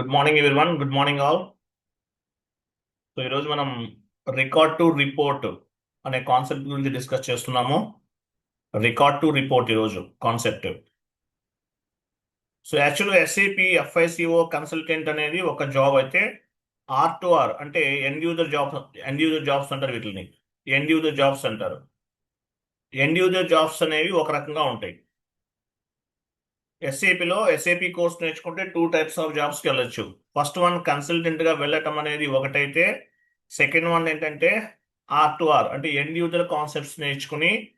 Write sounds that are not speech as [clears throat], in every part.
Good morning one good morning all so ఈరోజు మనం record to report అనే concept గురించి డిస్కస్ చేస్తున్నాము. రికార్డ్ టు రిపోర్ట్ ఈరోజు కాన్సెప్ట్ సో యాక్చువల్గా ఎస్ఏపి ఎఫ్ఐసిఓ కన్సల్టెంట్ అనేది ఒక జాబ్ అయితే ఆర్ టు ఆర్ అంటే end user jobs end user jobs అంటారు వీటిని ఎండ్ యూజర్ జాబ్స్ అంటారు. ఎండ్ యూజర్ జాబ్స్ అనేవి ఒక రకంగా ఉంటాయి. ఎస్ఏపిలో ఎస్ఏపి కోర్స్ నేర్చుకుంటే టూ టైప్స్ ఆఫ్ జాబ్స్కి వెళ్ళొచ్చు. ఫస్ట్ వన్ కన్సల్టెంట్గా వెళ్ళటం అనేది ఒకటైతే సెకండ్ వన్ ఏంటంటే ఆర్ టు ఆర్ అంటే ఎండ్ యూజర్ కాన్సెప్ట్స్ నేర్చుకుని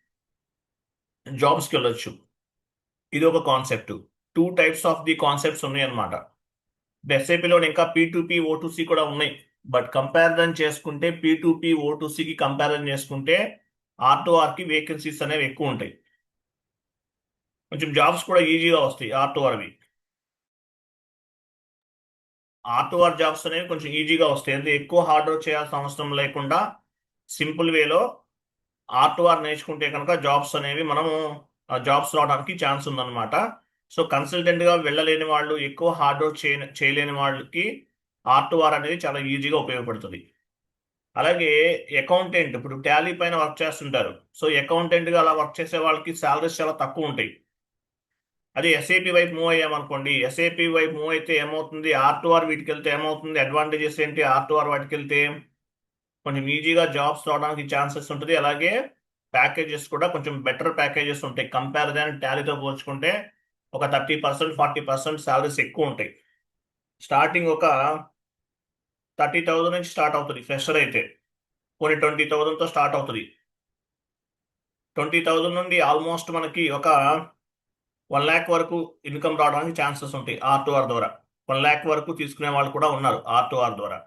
జాబ్స్కి వెళ్ళొచ్చు. ఇది ఒక concept two types of the concepts ఉన్నాయి అనమాట ఎస్ఏపిలో ఇంకా పీ ఓటూసీ కూడా ఉన్నాయి. బట్ కంపారిజన్ చేసుకుంటే పీ ఓటూసీకి కంపారిజన్ చేసుకుంటే ఆర్ టు ఆర్కి వేకెన్సీస్ అనేవి ఎక్కువ ఉంటాయి. కొంచెం జాబ్స్ కూడా ఈజీగా వస్తాయి ఆర్ట్ వార్ అవి ఆర్ జాబ్స్ అనేవి కొంచెం ఈజీగా వస్తాయి. అంటే ఎక్కువ హార్డ్ వర్క్ చేయాల్సిన అవసరం లేకుండా సింపుల్ వేలో ఆర్ట్ వార్ నేర్చుకుంటే కనుక జాబ్స్ అనేవి మనము జాబ్స్ రావడానికి ఛాన్స్ ఉందన్నమాట. సో కన్సల్టెంట్గా వెళ్ళలేని వాళ్ళు ఎక్కువ హార్డ్ వర్క్ చేయ చేయలేని వాళ్ళకి ఆర్ట్ వార్ అనేది చాలా ఈజీగా ఉపయోగపడుతుంది. అలాగే అకౌంటెంట్ ఇప్పుడు టాలీ పైన వర్క్ చేస్తుంటారు. సో అకౌంటెంట్గా అలా వర్క్ చేసే వాళ్ళకి శాలరీస్ చాలా తక్కువ ఉంటాయి. అదే ఎస్ఏపి వైపు మూవ్ అయ్యామనుకోండి ఎస్ఏపి వైపు మూవ్ అయితే ఏమవుతుంది? ఆర్ టు ఆర్ వీటికి వెళ్తే ఏమవుతుంది? అడ్వాంటేజెస్ ఏంటి? ఆర్ టు ఆర్ వాటికి వెళ్తే కొంచెం ఈజీగా జాబ్స్ రావడానికి ఛాన్సెస్ ఉంటుంది. అలాగే ప్యాకేజెస్ కూడా కొంచెం బెటర్ ప్యాకేజెస్ ఉంటాయి. కంపారిజన్ టాలీతో పోల్చుకుంటే ఒక thirty percent forty percent salaries ఎక్కువ ఉంటాయి. స్టార్టింగ్ ఒక థర్టీ థౌజండ్ నుంచి స్టార్ట్ అవుతుంది. ఫ్రెషర్ అయితే కొన్ని ట్వంటీ థౌజండ్తో స్టార్ట్ అవుతుంది. ట్వంటీ థౌజండ్ నుండి ఆల్మోస్ట్ మనకి ఒక వన్ ల్యాక్ వరకు ఇన్కమ్ రావడానికి ఛాన్సెస్ ఉంటాయి ఆర్టీఆర్ ద్వారా. వన్ ల్యాక్ వరకు తీసుకునే వాళ్ళు కూడా ఉన్నారు ఆర్టీఆర్ ద్వారా.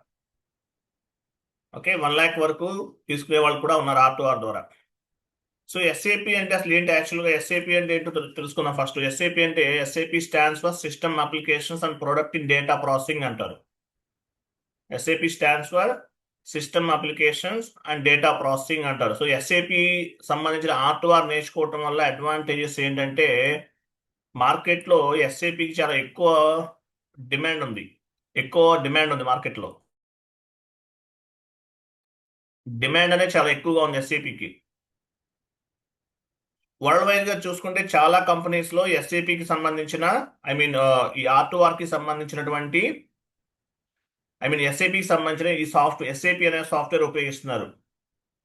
ఓకే వన్ ల్యాక్ వరకు తీసుకునే వాళ్ళు కూడా ఉన్నారు ఆర్టీఆర్ ద్వారా. సో ఎస్ఏపి అంటే అసలు ఏంటి? యాక్చువల్గా ఎస్ఏపి అంటే ఏంటో తెలుసుకుందాం ఫస్ట్. ఎస్ఏపి అంటే SAP stands for system applications and product in data processing అంటారు. SAP stands for system applications and data processing అంటారు. సో ఎస్ఏపి సంబంధించిన ఆర్ నేర్చుకోవటం వల్ల అడ్వాంటేజెస్ ఏంటంటే మార్కెట్లో ఎస్ఐపికి చాలా ఎక్కువ డిమాండ్ ఉంది. ఎక్కువ డిమాండ్ ఉంది మార్కెట్లో. డిమాండ్ అనేది చాలా ఎక్కువగా ఉంది ఎస్ఐపికి వరల్డ్ వైడ్గా చూసుకుంటే చాలా కంపెనీస్లో సంబంధించిన ఐ మీన్ ఈ ఆర్ టు ఆర్కి సంబంధించినటువంటి ఐ మీన్ ఎస్ఐపికి సంబంధించిన ఈ సాఫ్ట్వేర్ ఎస్ఐపి అనే సాఫ్ట్వేర్ ఉపయోగిస్తున్నారు.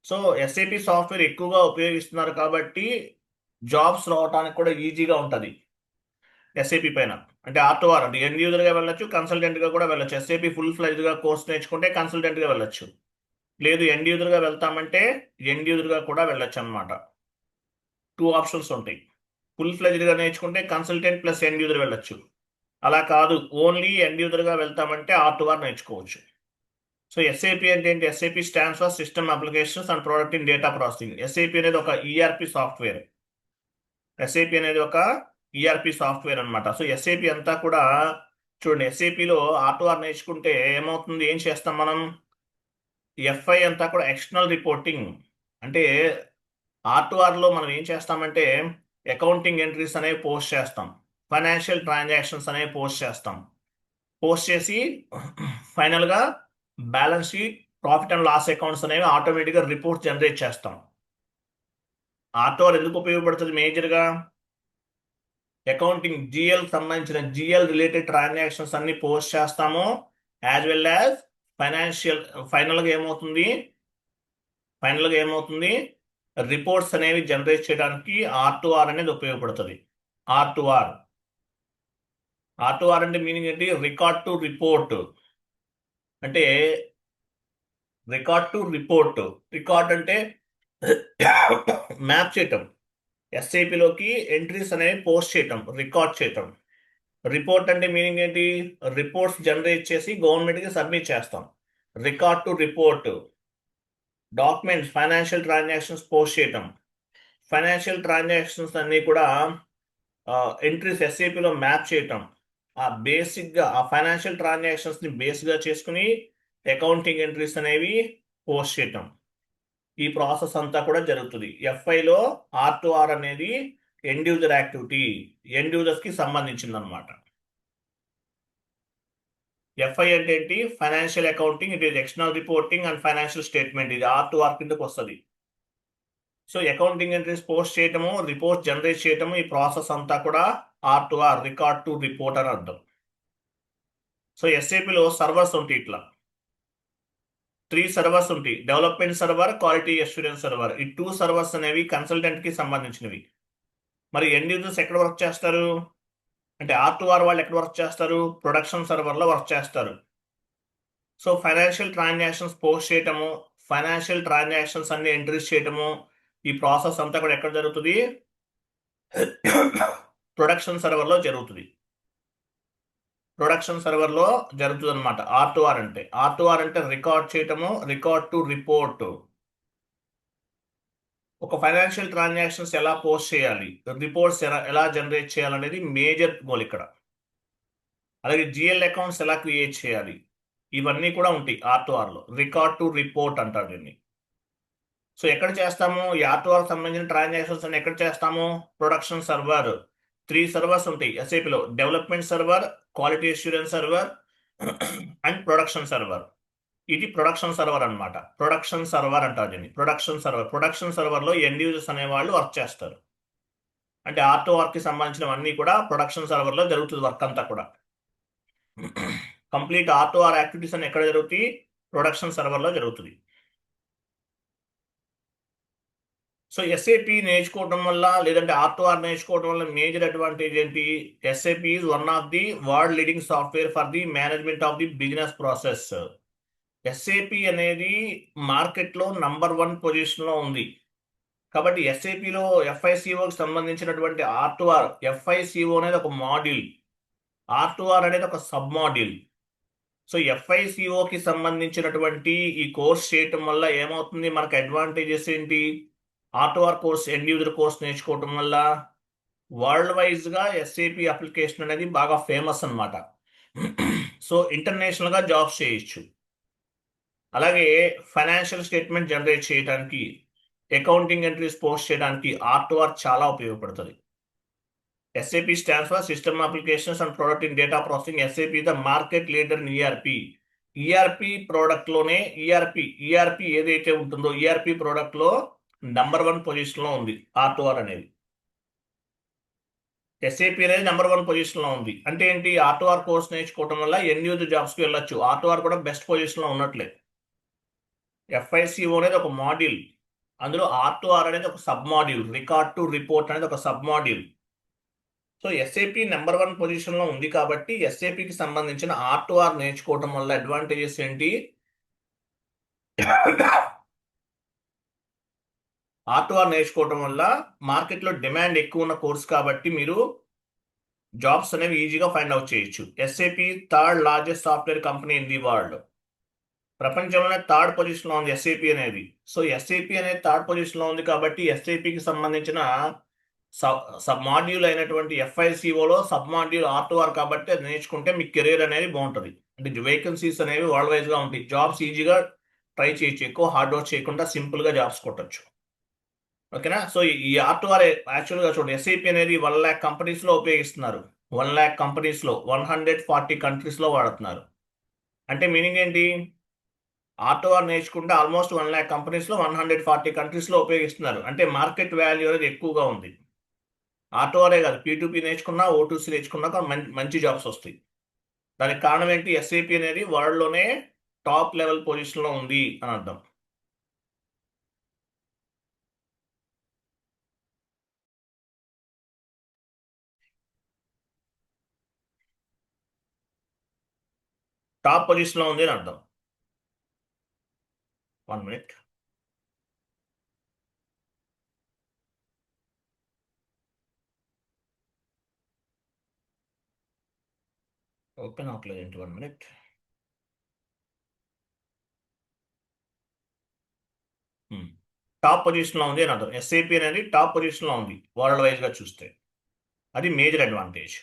సో ఎస్ఐపి సాఫ్ట్వేర్ ఎక్కువగా ఉపయోగిస్తున్నారు కాబట్టి జాబ్స్ రావడానికి కూడా ఈజీగా ఉంటుంది. ఎస్ఏపి పైన. అంటే ఆర్ అంటే ఎండ్ యూజర్గా వెళ్ళొచ్చు కన్సల్టెంట్గా కూడా వెళ్ళొచ్చు. ఎస్ఏపి ఫుల్ ఫ్లెజ్గా కోర్స్ నేర్చుకుంటే కన్సల్టెంట్గా వెళ్ళొచ్చు. లేదు ఎండ్ యూజర్గా వెళ్తామంటే ఎండ్ యూజర్గా కూడా వెళ్ళొచ్చు అనమాట టూ ఆప్షన్స్ ఉంటాయి. ఫుల్ ఫ్లెజ్డ్గా నేర్చుకుంటే కన్సల్టెంట్ ప్లస్ ఎండ్ యూజర్ వెళ్ళొచ్చు. అలా కాదు. ఓన్లీ ఎండ్ యూజర్గా వెళ్తామంటే ఆర్ట్ వార్ నేర్చుకోవచ్చు సో ఎస్ఏపి అంటే ఏంటి? SAP stands for system applications and product in data processing SAP అనేది ఒక ఈఆర్పి సాఫ్ట్వేర్ ఎస్ఏపి అనేది ఒక ఈఆర్పి సాఫ్ట్వేర్ అనమాట సో ఎస్ఏపి అంతా కూడా చూడండి ఎస్ఏపిలో ఆర్ ఆర్ నేర్చుకుంటే ఏమవుతుంది? ఏం చేస్తాం మనం? ఎఫ్ఐ అంతా కూడా ఎక్స్టర్నల్ రిపోర్టింగ్. అంటే ఆర్టీఆర్లో మనం ఏం చేస్తామంటే అకౌంటింగ్ ఎంట్రీస్ అనేవి పోస్ట్ చేస్తాం. ఫైనాన్షియల్ ట్రాన్సాక్షన్స్ అనేవి పోస్ట్ చేస్తాం. పోస్ట్ చేసి ఫైనల్గా balance sheet profit and loss accounts అనేవి ఆటోమేటిక్గా రిపోర్ట్ జనరేట్ చేస్తాం. ఆర్టీఆర్ ఎందుకు ఉపయోగపడుతుంది మేజర్గా? అకౌంటింగ్ జిఎల్ సంబంధించిన జిఎల్ రిలేటెడ్ ట్రాన్సాక్షన్స్ అన్ని పోస్ట్ చేస్తాము. యాజ్ వెల్ యాజ్ ఫైనాన్షియల్ ఫైనల్గా ఏమవుతుంది? ఫైనల్గా ఏమవుతుంది? రిపోర్ట్స్ అనేవి జనరేట్ చేయడానికి ఆర్ టు ఆర్ అనేది ఉపయోగపడుతుంది. R to R R to R అంటే మీనింగ్ ఏంటి? రికార్డ్ టు రిపోర్ట్ అంటే రికార్డ్ టు రిపోర్ట్ రికార్డ్ అంటే [coughs] మ్యాప్ చేయటం. ఎస్ఐపిలోకి ఎంట్రీస్ అనేవి పోస్ట్ చేయటం రికార్డ్ చేయటం. రిపోర్ట్ అంటే మీనింగ్ ఏంటి? రిపోర్ట్స్ జనరేట్ చేసి గవర్నమెంట్కి సబ్మిట్ చేస్తాం. Record to report documents financial transactions post చేయటం. ఫైనాన్షియల్ ట్రాన్సాక్షన్స్ అన్నీ కూడా ఎంట్రీస్ ఎస్ఏపిలో మ్యాప్ చేయటం. ఆ బేసిక్గా ఆ ఫైనాన్షియల్ ట్రాన్సాక్షన్స్ని బేస్గా చేసుకుని అకౌంటింగ్ ఎంట్రీస్ అనేవి పోస్ట్ చేయటం. ఈ ప్రాసెస్ అంతా కూడా జరుగుతుంది. ఎఫ్ఐలో ఆర్ టు ఆర్ అనేది ఎండ్ యూజర్ యాక్టివిటీ. ఎండ్ యూజర్స్కి సంబంధించింది అనమాట ఎఫ్ఐ అంటే ఏంటి? Financial accounting it is external reporting and financial statement. ఇది ఆర్ టు ఆర్ కిందకి వస్తుంది. సో అకౌంటింగ్ ఎంట్రీస్ పోస్ట్ చేయటము రిపోర్ట్ జనరేట్ చేయటము ఈ ప్రాసెస్ అంతా కూడా R to R record to report అని అర్థం. సో ఎస్ఏపిలో సర్వర్స్ ఉంటాయి ఇట్లా. త్రీ సర్వర్స్ ఉంటాయి development server quality assurance server ఈ టూ సర్వర్స్ అనేవి కన్సల్టెంట్కి సంబంధించినవి. మరి ఎండ్ యూజర్స్ ఎక్కడ వర్క్ చేస్తారు? అంటే ఆర్ టు వాళ్ళు ఎక్కడ వర్క్ చేస్తారు? ప్రొడక్షన్ సర్వర్లో వర్క్ చేస్తారు. సో ఫైనాన్షియల్ ట్రాన్సాక్షన్స్ పోస్ట్ చేయటము ఫైనాన్షియల్ ట్రాన్సాక్షన్స్ అన్ని ఎంట్రీస్ చేయటము ఈ ప్రాసెస్ అంతా కూడా ఎక్కడ జరుగుతుంది? [coughs] ప్రొడక్షన్ సర్వర్లో జరుగుతుంది. ప్రొడక్షన్ సర్వర్లో జరుగుతుంది అనమాట ఆర్ టు ఆర్ అంటే. ఆర్ టు ఆర్ అంటే రికార్డ్ చేయటము రికార్డ్ టు రిపోర్ట్. ఒక ఫైనాన్షియల్ ట్రాన్సాక్షన్స్ ఎలా పోస్ట్ చేయాలి? రిపోర్ట్స్ ఎలా ఎలా జనరేట్ చేయాలనేది మేజర్ గోల్ ఇక్కడ. అలాగే జిఎల్ అకౌంట్స్ ఎలా క్రియేట్ చేయాలి? ఇవన్నీ కూడా ఉంటాయి ఆర్ టు ఆర్లో రికార్డ్ టు రిపోర్ట్ అంటారు దీన్ని. సో ఎక్కడ చేస్తాము? ఈ ఆర్ టు ఆర్ సంబంధించిన ట్రాన్సాక్షన్స్ అని ఎక్కడ చేస్తాము? Production server. త్రీ సర్వర్స్ ఉంటాయి. ఎస్ఏపిలో development server quality assurance server and production server ఇది ప్రొడక్షన్ సర్వర్ అన్నమాట. ప్రొడక్షన్ సర్వర్ అంటారు దీన్ని. ప్రొడక్షన్ సర్వర్ ప్రొడక్షన్ సర్వర్లో ఎండ్ యూజర్స్ అనేవాళ్ళు వర్క్ చేస్తారు. అంటే ఆర్ వర్క్కి సంబంధించినవన్నీ కూడా ప్రొడక్షన్ సర్వర్లో జరుగుతుంది వర్క్ అంతా కూడా. కంప్లీట్ ఆర్ ఆర్ యాక్టివిటీస్ అని ఎక్కడ జరుగుతాయి? ప్రొడక్షన్ సర్వర్లో జరుగుతుంది. సో ఎస్ఏపి నేర్చుకోవడం వల్ల లేదంటే ఆర్ నేర్చుకోవడం వల్ల మేజర్ అడ్వాంటేజ్ ఏంటి? SAP is one of the world leading software for the management of the business process SAP అనేది మార్కెట్లో నంబర్ వన్ పొజిషన్లో ఉంది. కాబట్టి ఎస్ఏపిలో ఎఫ్ఐసిఓకి సంబంధించినటువంటి ఆర్ టు ఆర్ ఎఫ్ఐసిఓ అనేది ఒక మాడ్యూల్ ఆర్ టు ఆర్ అనేది ఒక సబ్ మాడ్యూల్ సో ఎఫ్ఐసిఓకి సంబంధించినటువంటి ఈ కోర్స్ చేయటం వల్ల ఏమవుతుంది? మనకు అడ్వాంటేజెస్ ఏంటి? R course end user course నేర్చుకోవటం వల్ల వరల్డ్ వైజ్గా ఎస్ఏపి అప్లికేషన్ అనేది బాగా ఫేమస్ అనమాట సో ఇంటర్నేషనల్గా జాబ్స్ చేయొచ్చు. అలాగే ఫైనాన్షియల్ స్టేట్మెంట్ జనరేట్ చేయడానికి అకౌంటింగ్ ఎంట్రీస్ పోస్ట్ చేయడానికి ఆర్ట్వార్ ఆర్ చాలా ఉపయోగపడుతుంది. SAP stands for system applications and product in data processing. SAP the market leader in ERP ERP ప్రోడక్ట్లోనే ERP ERP ఏదైతే ఉంటుందో ఈఆర్పి ప్రోడక్ట్లో నంబర్ వన్ పొజిషన్లో ఉంది. ఆర్ టు ఆర్ అనేది. ఎస్ఏపి అనేది నెంబర్ వన్ పొజిషన్లో ఉంది. అంటే ఏంటి? ఆర్ టు ఆర్ కోర్స్ నేర్చుకోవటం వల్ల ఎన్ యూజ్ జాబ్స్కి వెళ్ళొచ్చు. ఆర్ టు ఆర్ కూడా బెస్ట్ పొజిషన్లో ఉన్నట్లే. ఎఫ్ఐసిఓ అనేది ఒక మాడ్యూల్. అందులో ఆర్ టు ఆర్ అనేది ఒక sub module. Record to report అనేది ఒక sub module. So SAP number one పొజిషన్లో ఉంది కాబట్టి ఎస్ఏపికి సంబంధించిన ఆర్ టు ఆర్ వల్ల అడ్వాంటేజెస్ ఏంటి? ఆర్ నేర్చుకోవటం నేర్చుకోవడం వల్ల మార్కెట్లో డిమాండ్ ఎక్కువ ఉన్న కోర్స్ కాబట్టి మీరు జాబ్స్ అనేవి ఈజీగా ఫైండ్ అవుట్ చేయొచ్చు. SAP third largest software company in the world. ప్రపంచంలోనే థర్డ్ పొజిషన్లో ఉంది ఎస్ఏపి అనేది. సో ఎస్ఏపి అనేది థర్డ్ పొజిషన్లో ఉంది కాబట్టి ఎస్ఏపికి సంబంధించిన సబ్ మాడ్యూల్ అయినటువంటి ఎఫ్ఐసిఓలో సబ్ మాడ్యూల్ ఆర్ కాబట్టి అది నేర్చుకుంటే మీ కెరీర్ అనేది బాగుంటుంది. అంటే వేకెన్సీస్ అనేవి వరల్డ్ వైజ్గా ఉంటాయి. జాబ్స్ ఈజీగా ట్రై చేయొచ్చు. ఎక్కువ హార్డ్ వర్క్ చేయకుండా సింపుల్గా జాబ్స్ కొట్టచ్చు. ఓకేనా? సో ఈ ఆర్ యాక్చువల్గా చూడండి ఎస్ఐపి అనేది వన్ ల్యాక్ కంపెనీస్లో ఉపయోగిస్తున్నారు. వన్ ల్యాక్ కంపెనీస్లో వన్ హండ్రెడ్ ఫార్టీ కంట్రీస్లో వాడుతున్నారు. అంటే మీనింగ్ ఏంటి? ఆర్ నేర్చుకుంటే ఆల్మోస్ట్ వన్ ల్యాక్ కంపెనీస్లో వన్ హండ్రెడ్ ఫార్టీ కంట్రీస్లో ఉపయోగిస్తున్నారు. అంటే మార్కెట్ వాల్యూ అనేది ఎక్కువగా ఉంది. ఆర్ కాదు పీ నేర్చుకున్నా ఓటూసీ నేర్చుకున్నాక మంచి జాబ్స్ వస్తాయి. దానికి కారణం ఏంటి? ఎస్ఐపి అనేది వరల్డ్లోనే టాప్ లెవెల్ పొజిషన్లో ఉంది అని అర్థం. టాప్ పొజిషన్లో ఉంది అని అర్థం. వన్ మినిట్ ఓపెన్ అవట్లేదు ఏంటి వన్ మినిట్ టాప్ పొజిషన్లో ఉంది అని అర్థం. ఎస్ఏపి అనేది టాప్ పొజిషన్లో ఉంది. వరల్డ్ వైజ్గా చూస్తే. అది మేజర్ అడ్వాంటేజ్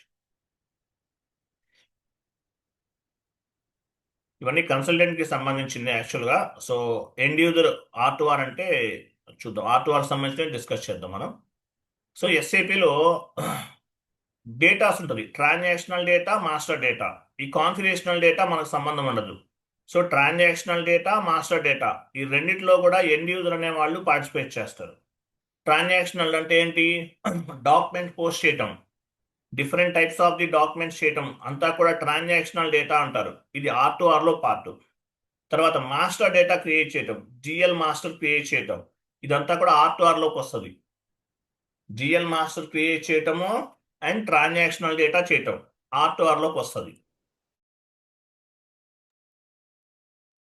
ఇవన్నీ కన్సల్టెంట్కి సంబంధించింది యాక్చువల్గా so end user R to R అంటే చూద్దాం. ఆర్ టు ఆర్ డిస్కస్ చేద్దాం మనం. సో ఎస్ఏపిలో డేటాస్ ఉంటుంది ట్రాన్సాక్షనల్ డేటా మాస్టర్ డేటా ఈ కాన్ఫిగరేషనల్ డేటా మనకు సంబంధం ఉండదు. So transactional data master data ఈ రెండిట్లో కూడా ఎండ్ యూజర్ అనే వాళ్ళు పార్టిసిపేట్ చేస్తారు. ట్రాన్సాక్షనల్ అంటే ఏంటి? [clears throat] డాక్యుమెంట్ పోస్ట్ చేయటం. Different types of the documents చేయటం అంతా కూడా ట్రాన్సాక్షనల్ డేటా అంటారు. ఇది ఆర్ టు ఆర్లో పార్ట్ తర్వాత మాస్టర్ డేటా క్రియేట్ చేయటం జిఎల్ మాస్టర్ క్రియేట్ చేయటం. ఇదంతా కూడా ఆర్ టు ఆర్లోకి వస్తుంది. జిఎల్ మాస్టర్ క్రియేట్ చేయటము అండ్ ట్రాన్సాక్షనల్ డేటా చేయటం ఆర్ టు ఆర్లోకి వస్తుంది.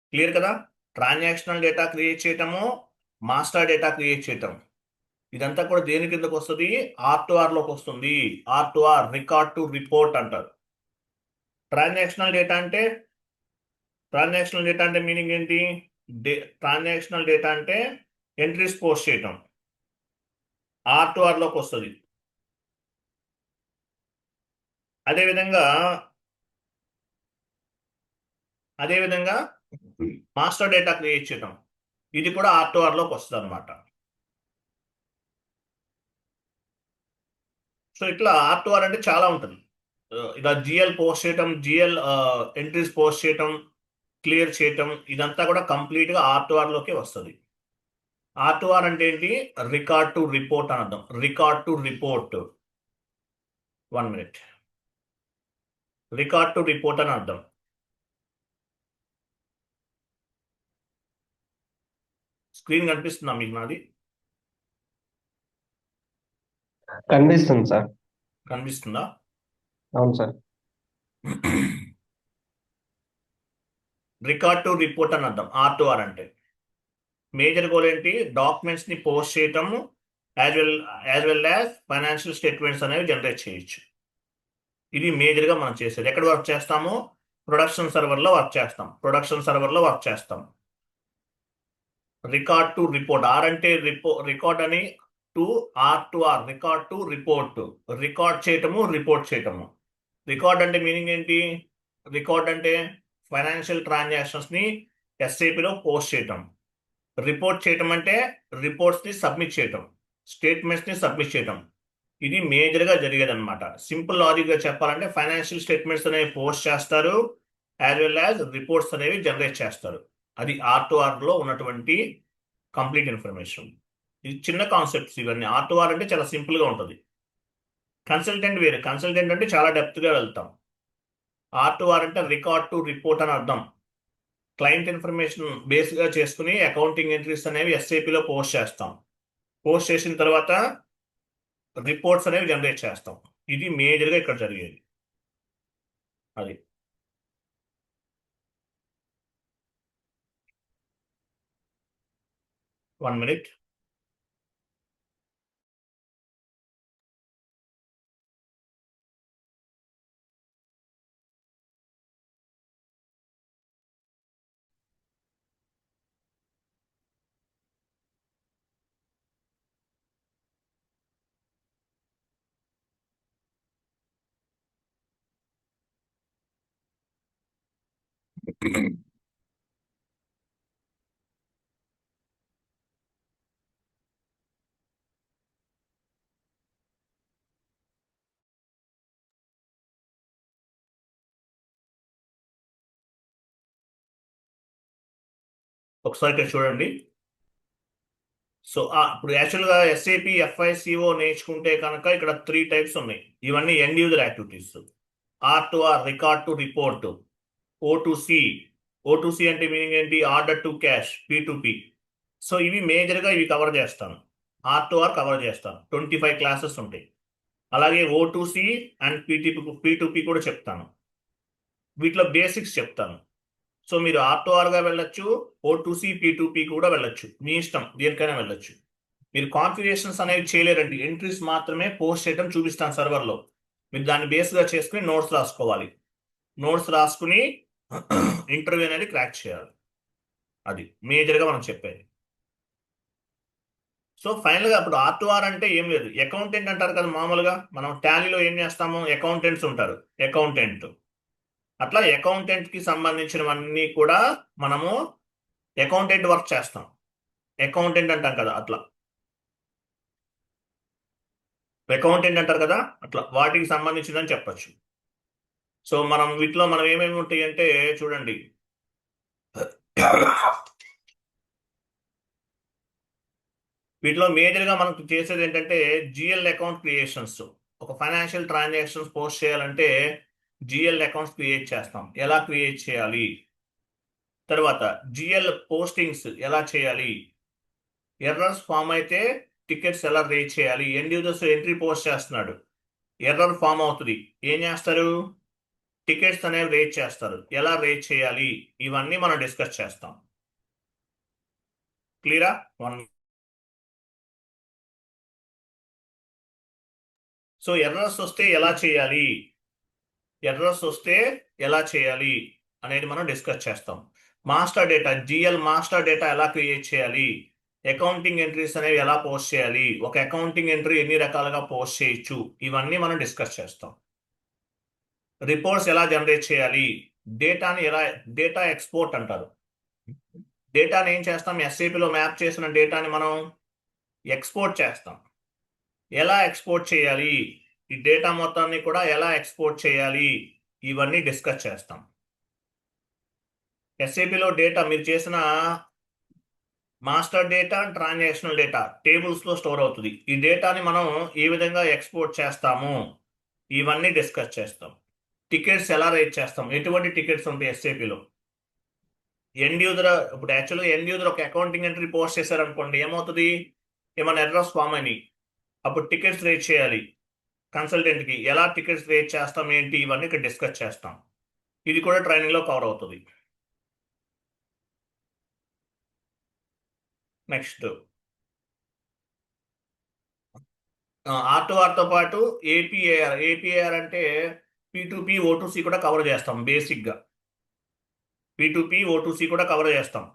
క్లియర్ కదా? ట్రాన్సాక్షనల్ డేటా క్రియేట్ చేయటము మాస్టర్ డేటా క్రియేట్ చేయటం. ఇదంతా కూడా దేని కిందకు వస్తుంది? ఆర్ టు ఆర్లోకి వస్తుంది. R to R record to report అంటారు. ట్రాన్సాక్షనల్ డేటా అంటే? ట్రాన్సాక్షనల్ డేటా అంటే మీనింగ్ ఏంటి? డే ట్రాన్సాక్షనల్ డేటా అంటే ఎంట్రీస్ పోస్ట్ చేయటం. ఆర్ టు ఆర్లోకి వస్తుంది. అదేవిధంగా అదేవిధంగా మాస్టర్ డేటా క్రియేట్ చేయటం. ఇది కూడా ఆర్ టు ఆర్లోకి వస్తుంది అనమాట సో ఇట్లా ఆర్ టు ఆర్ అంటే చాలా ఉంటుంది. ఇలా జిఎల్ పోస్ట్ చేయటం జిఎల్ ఎంట్రీస్ పోస్ట్ చేయటం క్లియర్ చేయటం ఇదంతా కూడా కంప్లీట్గా ఆర్ టు వస్తుంది. ఆర్ టు ఆర్ అంటే ఏంటి? రికార్డ్ టు రిపోర్ట్ అని అర్థం. Record to report. One minute. Record to report అని అర్థం. స్క్రీన్ కనిపిస్తుందా మీకు నాది? కనిపిస్తుంది సార్. కనిపిస్తుందా? అవును సార్. రికార్డ్ టు రిపోర్ట్ అని అర్థం. ఆర్ టు ఆర్ అంటే. మేజర్ గోల్ ఏంటి? డాక్యుమెంట్స్ని పోస్ట్ చేయటము as well as well as financial statements అనేవి జనరేట్ చేయొచ్చు. ఇది మేజర్గా మనం చేసేది. ఎక్కడ వర్క్ చేస్తాము? ప్రొడక్షన్ సర్వర్లో వర్క్ చేస్తాం. ప్రొడక్షన్ సర్వర్లో వర్క్ చేస్తాం. రికార్డ్ టు రిపోర్ట్ ఆర్ అంటే రిపో రికార్డ్ అని to R to R record to report. Record చేయటము రిపోర్ట్ చేయటము. రికార్డ్ అంటే మీనింగ్ ఏంటి? రికార్డ్ అంటే ఫైనాన్షియల్ ట్రాన్సాక్షన్స్ని ఎస్ఐపిలో పోస్ట్ చేయటం. రిపోర్ట్ చేయటం అంటే రిపోర్ట్స్ని సబ్మిట్ చేయటం. స్టేట్మెంట్స్ని సబ్మిట్ చేయటం. ఇది మేజర్గా జరిగేదన్నమాట. సింపుల్ లాజిక్గా చెప్పాలంటే ఫైనాన్షియల్ స్టేట్మెంట్స్ అనేవి పోస్ట్ చేస్తారు యాజ్ వెల్ యాజ్ రిపోర్ట్స్ అనేవి జనరేట్ చేస్తారు. అది ఆర్ టు ఆర్లో ఉన్నటువంటి కంప్లీట్ ఇన్ఫర్మేషన్. ఇది చిన్న కాన్సెప్ట్స్ ఇవన్నీ. ఆర్ట్ వార్ అంటే చాలా సింపుల్గా ఉంటుంది. కన్సల్టెంట్ వేరే. కన్సల్టెంట్ అంటే చాలా డెప్త్గా వెళ్తాం. ఆర్ట్ వార్ అంటే రికార్డ్ టు రిపోర్ట్ అని అర్థం. క్లయింట్ ఇన్ఫర్మేషన్ బేస్గా చేసుకుని అకౌంటింగ్ ఎంట్రీస్ అనేవి ఎస్ఏపిలో పోస్ట్ చేస్తాం. పోస్ట్ చేసిన తర్వాత రిపోర్ట్స్ అనేవి జనరేట్ చేస్తాం. ఇది మేజర్గా ఇక్కడ జరిగేది. అది. వన్ మినిట్ ఒకసారి ఇక్కడ చూడండి. సో ఇప్పుడు యాక్చువల్గా ఎస్ఏపి ఎఫ్ఐసిఓ నేర్చుకుంటే కనుక ఇక్కడ త్రీ టైప్స్ ఉన్నాయి. ఇవన్నీ end user activities R to R record to report O to C O to C అంటే మీనింగ్ ఏంటి? Order to cash P to P so ఇవి మేజర్గా ఇవి కవర్ చేస్తాను. ఆర్ టు ఆర్ కవర్ చేస్తాను. ట్వంటీ ఫైవ్ క్లాసెస్ ఉంటాయి. అలాగే O to C and PTP P to P కూడా చెప్తాను. వీటిలో బేసిక్స్ చెప్తాను. సో మీరు ఆర్ టు ఆర్గా వెళ్ళొచ్చు O to C P to P కూడా వెళ్ళొచ్చు. మీ ఇష్టం దేనికైనా వెళ్ళొచ్చు. మీరు కాన్ఫిగరేషన్స్ అనేవి చేయలేరండి. ఎంట్రీస్ మాత్రమే పోస్ట్ చేయడం చూపిస్తాను సర్వర్లో మీరు దాన్ని బేస్గా చేసుకుని నోట్స్ రాసుకోవాలి. నోట్స్ రాసుకుని ఇంటర్వ్యూ అనేది క్రాక్ చేయాలి. అది మేజర్గా మనం చెప్పేది. సో ఫైనల్గా అప్పుడు ఆర్ అంటే ఏం లేదు. అకౌంటెంట్ అంటారు కదా మామూలుగా. మనం టాలీలో ఏం చేస్తాము అకౌంటెంట్స్ ఉంటారు. అకౌంటెంట్. అట్లా అకౌంటెంట్కి సంబంధించినవన్నీ కూడా మనము అకౌంటెంట్ వర్క్ చేస్తాం. అకౌంటెంట్ అంటాం కదా అట్లా. అకౌంటెంట్ అంటారు కదా అట్లా. వాటికి సంబంధించిందని చెప్పొచ్చు. సో మనం వీటిలో మనం ఏమేమి ఉంటాయి అంటే చూడండి. వీటిలో మేజర్గా మనం చేసేది ఏంటంటే జిఎల్ అకౌంట్ క్రియేషన్స్. ఒక ఫైనాన్షియల్ ట్రాన్సాక్షన్స్ పోస్ట్ చేయాలంటే జిఎల్ అకౌంట్స్ క్రియేట్ చేస్తాం. ఎలా క్రియేట్ చేయాలి? తర్వాత జిఎల్ పోస్టింగ్స్ ఎలా చేయాలి? ఎర్రర్స్ ఫామ్ అయితే టికెట్స్ ఎలా రేట్ చేయాలి? ఎండ్ యూజర్స్ ఎంట్రీ పోస్ట్ చేస్తున్నాడు. ఎర్రర్ ఫామ్ అవుతుంది. ఏం చేస్తారు? టికెట్స్ అనేవి రేట్ చేస్తారు. ఎలా రేట్ చేయాలి? ఇవన్నీ మనం డిస్కస్ చేస్తాం. క్లియరా? వన్ సో ఎర్రర్స్ వస్తే ఎలా చేయాలి? ఎర్రర్స్ వస్తే ఎలా చేయాలి? అనేది మనం డిస్కస్ చేస్తాం. Master data GL master data ఎలా క్రియేట్ చేయాలి? అకౌంటింగ్ ఎంట్రీస్ అనేవి ఎలా పోస్ట్ చేయాలి? ఒక అకౌంటింగ్ ఎంట్రీ ఎన్ని రకాలుగా పోస్ట్ చేయొచ్చు? ఇవన్నీ మనం డిస్కస్ చేస్తాం. రిపోర్ట్స్ ఎలా జనరేట్ చేయాలి? డేటాని ఎలా డేటా ఎక్స్పోర్ట్ అంటారు. డేటాని ఏం చేస్తాం? ఎస్ఏపిలో మ్యాప్ చేసిన డేటాని మనం ఎక్స్పోర్ట్ చేస్తాం. ఎలా ఎక్స్పోర్ట్ చేయాలి? ఈ డేటా మొత్తాన్ని కూడా ఎలా ఎక్స్పోర్ట్ చేయాలి? ఇవన్నీ డిస్కస్ చేస్తాం. ఎస్ఏపిలో డేటా మీరు చేసిన మాస్టర్ డేటా ట్రాన్సాక్షనల్ డేటా టేబుల్స్లో స్టోర్ అవుతుంది. ఈ డేటాని మనం ఏ విధంగా ఎక్స్పోర్ట్ చేస్తాము? ఇవన్నీ డిస్కస్ చేస్తాం. టికెట్స్ ఎలా రైట్ చేస్తాం? ఎటువంటి టికెట్స్ ఉంటాయి ఎస్ఏపిలో ఎండ్ యూజర్ ఇప్పుడు యాక్చువల్గా ఎండ్ యూజర్ ఒక అకౌంటింగ్ ఎంట్రీ పోస్ట్ చేశారనుకోండి ఏమవుతుంది? ఏమైనా అడ్రస్ ఫామ్ అని అప్పుడు టికెట్స్ రేట్ చేయాలి. కన్సల్టెంట్కి ఎలా టికెట్స్ రేట్ చేస్తాం ఏంటి? ఇవన్నీ ఇక్కడ డిస్కస్ చేస్తాం. ఇది కూడా ట్రైనింగ్లో కవర్ అవుతుంది. నెక్స్ట్. ఆర్తో పాటు ఏపీఏఆర్ ఏపీఏఆర్ అంటే పి ఓటూసీ కూడా కవర్ చేస్తాం బేసిక్గా. పి ఓటూసీ కూడా కవర్ చేస్తాం.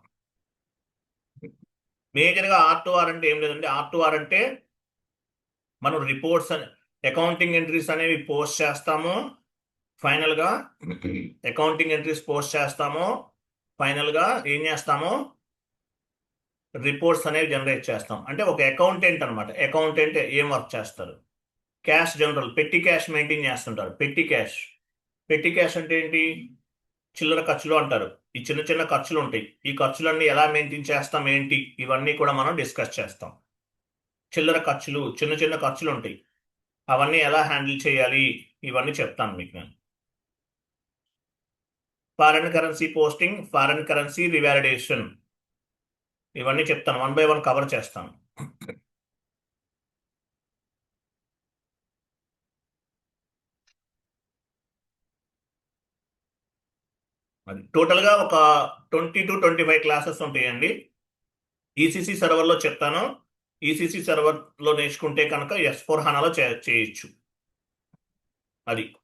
మేజర్గా ఆర్ అంటే ఏం లేదండి. ఆర్ అంటే మనం రిపోర్ట్స్ అకౌంటింగ్ ఎంట్రీస్ అనేవి పోస్ట్ చేస్తాము. ఫైనల్గా అకౌంటింగ్ ఎంట్రీస్ పోస్ట్ చేస్తాము. ఫైనల్గా ఏం చేస్తాము? రిపోర్ట్స్ అనేవి జనరేట్ చేస్తాం. అంటే ఒక అకౌంటెంట్ అనమాట అకౌంటెంట్ ఏం వర్క్ చేస్తారు? Cash journal petty cash maintain చేస్తుంటారు. Petty cash. పెట్టి క్యాష్ అంటే ఏంటి? చిల్లర ఖర్చులు అంటారు. ఈ చిన్న చిన్న ఖర్చులు ఉంటాయి. ఈ ఖర్చులన్నీ ఎలా మెయింటైన్ చేస్తాం ఏంటి? ఇవన్నీ కూడా మనం డిస్కస్ చేస్తాం. చిల్లర ఖర్చులు చిన్న చిన్న ఖర్చులు ఉంటాయి. అవన్నీ ఎలా హ్యాండిల్ చేయాలి? ఇవన్నీ చెప్తాను మీకు నేను. Foreign currency posting foreign currency revalidation. ఇవన్నీ చెప్తాను. వన్ బై వన్ కవర్ చేస్తాను. అది టోటల్గా ఒక twenty two twenty five classes ఉంటాయండి. ఈసీసీ సర్వర్లో చెప్తాను. ఈసీసీ సర్వర్లో నేర్చుకుంటే కనుక ఎస్ ఫోర్ హానాలో చే చేయొచ్చు. అది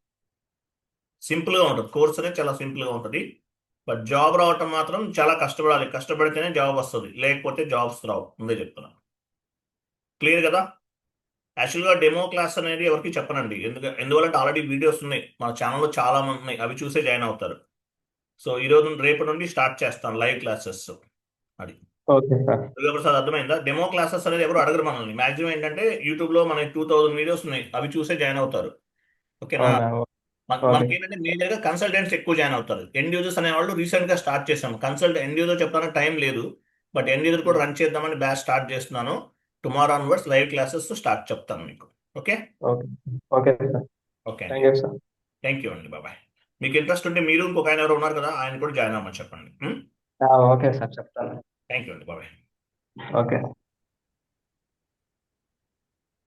సింపుల్గా ఉంటుంది. కోర్స్ అనేది చాలా సింపుల్గా ఉంటుంది. బట్ జాబ్ రావటం మాత్రం చాలా కష్టపడాలి. కష్టపడితేనే జాబ్ వస్తుంది. లేకపోతే జాబ్స్ రావు. ముందే చెప్తున్నాను క్లియర్ కదా? యాక్చువల్గా డెమో క్లాస్ అనేది ఎవరికి చెప్పనండి. ఎందుకు ఎందువల్లంటే ఆల్రెడీ వీడియోస్ ఉన్నాయి. మన ఛానల్లో చాలా మంది ఉన్నాయి. అవి చూసే జాయిన్ అవుతారు. సో ఈ రోజు రేపటి నుండి స్టార్ట్ చేస్తాను లైవ్ క్లాసెస్. అది. ప్రసాద్ అర్థమైందా? డెమో క్లాసెస్ అనేది ఎవరు అడగరు మనల్ని. మాక్సిమం ఏంటంటే యూట్యూబ్లో మనకి టూ థౌసండ్ వీడియోస్ ఉన్నాయి. అవి చూసే జాయిన్ అవుతారు. ఓకేనా. మనకి ఏంటంటే మేజర్గా కన్సల్టెంట్స్ ఎక్కువ జాయిన్ అవుతారు. ఎండ్ యూజర్స్ అనే వాళ్ళు రీసెంట్గా స్టార్ట్ చేశాము. కన్సల్ట్ ఎండ్ యూజర్ చెప్పడానికి టైం లేదు. బట్ ఎండ్ యూజర్ కూడా రన్ చేద్దామని బ్యాచ్ స్టార్ట్ చేస్తున్నాను. Tomorrow onwards live classes start చెప్తాను మీకు. Okay? Okay. Okay sir. Okay thank you sir. Thank you అండి బాబాయ్ మీకు ఇంట్రెస్ట్ ఉంటే మీరు ఇంకొక ఆయన ఎవరు ఉన్నారు కదా ఆయన కూడా జాయిన్ అవ్వమని చెప్పండి. ఓకే సార్ చెప్తాను. థ్యాంక్ యూ అండి బాబాయ్ ఓకే.